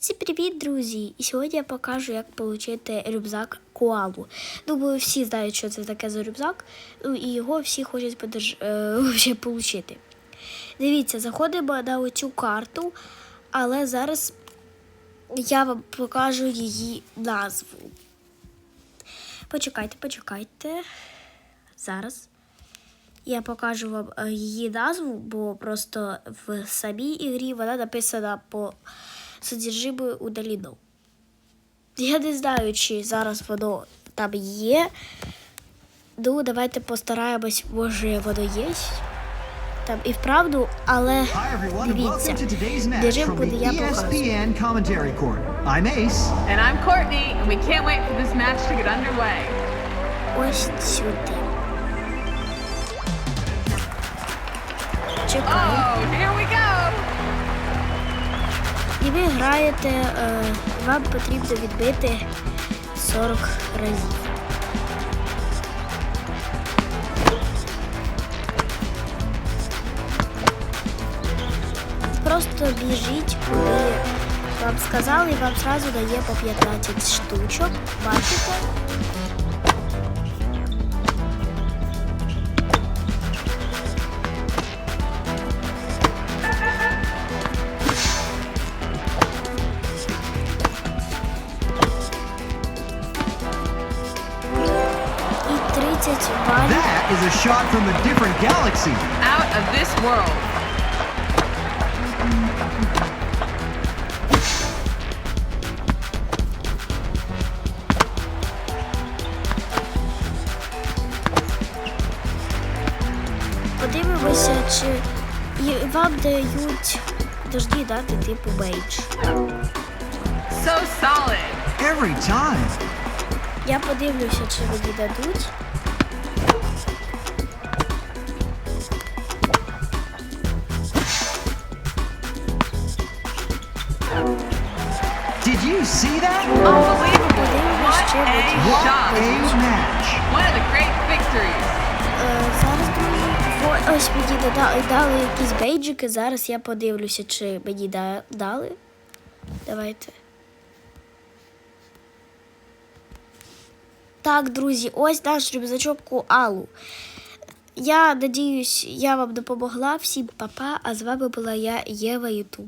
Всім привіт, друзі! І сьогодні я покажу, як отримати рюкзак Коалу. Думаю, всі знають, що це таке за рюкзак, ну, і його всі хочуть подерж... е, вообще отримати. Дивіться, заходимо на оцю карту, але зараз я вам покажу її назву. Почекайте, почекайте. Зараз. Я покажу вам е, її назву, бо просто в самій ігрі вона написана по содержимою удалено. Я не знаю, чи зараз воно там є. Ну, давайте постараємось, може воно є. Там і вправду, але дивіться, welcome to today's match де from буде я покажу. ESPN Commentary Court. І ви граєте, е, вам потрібно відбити 40 разів. Просто біжіть, куди вам сказали, і вам зразу дає по 15 штучок. Бачите? І 30 балів. That is a shot from a different galaxy. Out of this world. Подивимося, чи і вам дають дожді дати типу бейдж. So solid. Every time. Я подивлюся, чи мені дадуть. Did you see that? Unbelievable. What a What shot. a match. One of the great victories. Е, зараз друзі, ось мені додали, дали якісь бейджики. Зараз я подивлюся, чи мені дали. Давайте. Так, друзі, ось наш рюкзачок Куалу. Я надіюсь, я вам допомогла. Всім па-па, а з вами була я, Єва Ютуб.